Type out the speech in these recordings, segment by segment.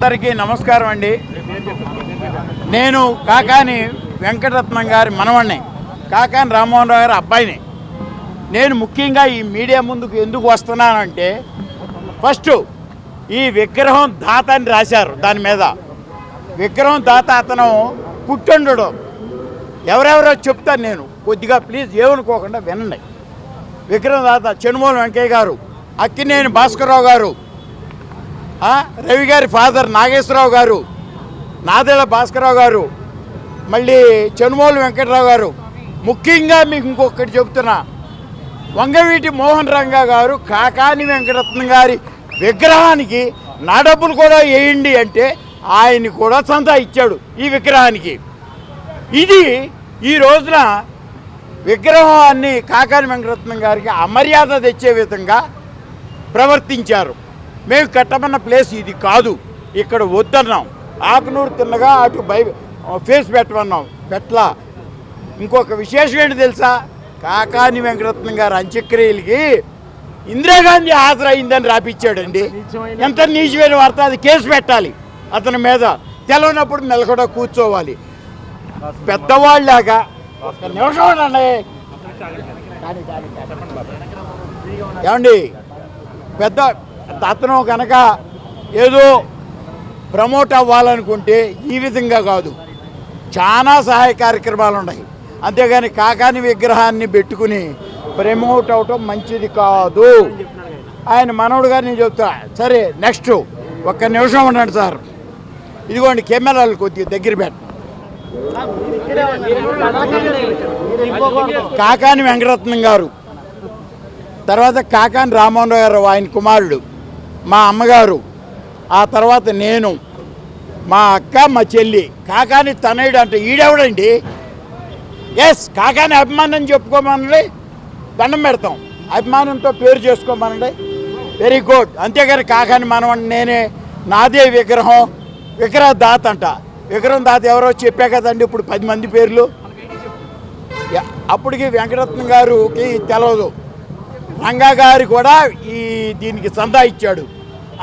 అందరికీ నమస్కారం అండి. నేను కాకాని వెంకటరత్నం గారి మనవణ్ణి కాకాని రామ్మోహన్ రావు గారి అబ్బాయిని. నేను ముఖ్యంగా ఈ మీడియా ముందుకు ఎందుకు వస్తున్నానంటే ఫస్ట్ ఈ విగ్రహం దాత అని రాశారు దాని మీద. విగ్రహం దాత అతను పుట్టుండడు ఎవరెవరో చెప్తాను నేను. కొద్దిగా ప్లీజ్ ఏమనుకోకుండా వినండి. విగ్రహం దాత చెనుమోలు వెంకయ్య గారు అక్కినేని భాస్కరరావు గారు రవి గారి ఫాదర్ నాగేశ్వరరావు గారు నాదేళ్ళ భాస్కరరావు గారు మళ్ళీ చెనుమోలు వెంకటరావు గారు. ముఖ్యంగా మీకు ఇంకొకటి చెబుతున్నా. వంగవీటి మోహన్ రంగా గారు కాకాని వెంకటరత్నం గారి విగ్రహానికి నా డబ్బులు కూడా వేయండి అంటే ఆయన కూడా సంతా ఇచ్చాడు ఈ విగ్రహానికి. ఇది ఈ రోజున విగ్రహాన్ని కాకాని వెంకటరత్నం గారికి అమర్యాద తెచ్చే విధంగా ప్రవర్తించారు. మేము కట్టమన్న ప్లేస్ ఇది కాదు. ఇక్కడ వద్దన్నాం. ఆకునూరు తిన్నగా అటు బై ఫేస్ పెట్టమన్నాం. పెట్ల ఇంకొక విశేషం ఏంటి తెలుసా? కాకాని వెంకటరత్నం గారు అంత్యక్రియలకి ఇందిరాగాంధీ హాజరైందని రాపిచ్చాడండి. ఎంత నీచమైన వార్త? అది కేసు పెట్టాలి అతని మీద. తెలవనప్పుడు మెలకడ కూర్చోవాలి. పెద్దవాళ్ళలాగా. ఒక్క నిమిషం ఏమండి? పెద్ద అతను కనుక ఏదో ప్రమోట్ అవ్వాలనుకుంటే ఈ విధంగా కాదు. చాలా సహాయ కార్యక్రమాలు ఉన్నాయి. అంతేగాని కాకాని విగ్రహాన్ని పెట్టుకుని ప్రమోట్ అవటం మంచిది కాదు. ఆయన మనవుడు గారు నేను చెప్తా. సరే నెక్స్ట్ ఒక్క నిమిషం ఉండండి సార్. ఇదిగోండి కెమెరాలు కొద్దిగా దగ్గర పెట్ట. కాకాని వెంకటరత్నం గారు. తర్వాత కాకాని రామోహన్ గారు ఆయన కుమారుడు. మా అమ్మగారు ఆ తర్వాత నేను మా అక్క మా చెల్లి కాకాని తనయుడు అంటే ఈడెవడండి? ఎస్ కాకాని అభిమానం చెప్పుకోమనండి దండం పెడతాం. అభిమానంతో పేరు చేసుకోమనండి. వెరీ గుడ్ అంతేగాని కాకాని మనం నేనే నాదే విగ్రహం విగ్రహ దాత అంట. విగ్రహం దాత ఎవరో చెప్పా కదండి ఇప్పుడు పది మంది పేర్లు. అప్పటికి వెంకటరత్నం గారికి తెలవదు. రంగా గారు కూడా ఈ దీనికి సందా ఇచ్చాడు.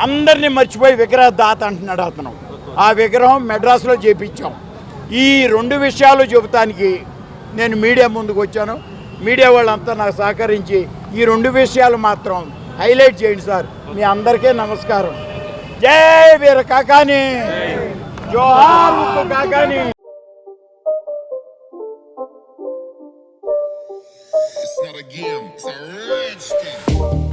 అందరినీ మర్చిపోయి విగ్రహ దాత అంటున్నాడు అతను. ఆ విగ్రహం మెడ్రాస్లో చేపించాం. ఈ రెండు విషయాలు చెబుతానికి నేను మీడియా ముందుకు వచ్చాను. మీడియా వాళ్ళంతా నాకు సహకరించి ఈ రెండు విషయాలు మాత్రం హైలైట్ చేయండి సార్. మీ అందరికీ నమస్కారం. జై వీర కాకాని. జోహార్ కాకాని. again. It's rich.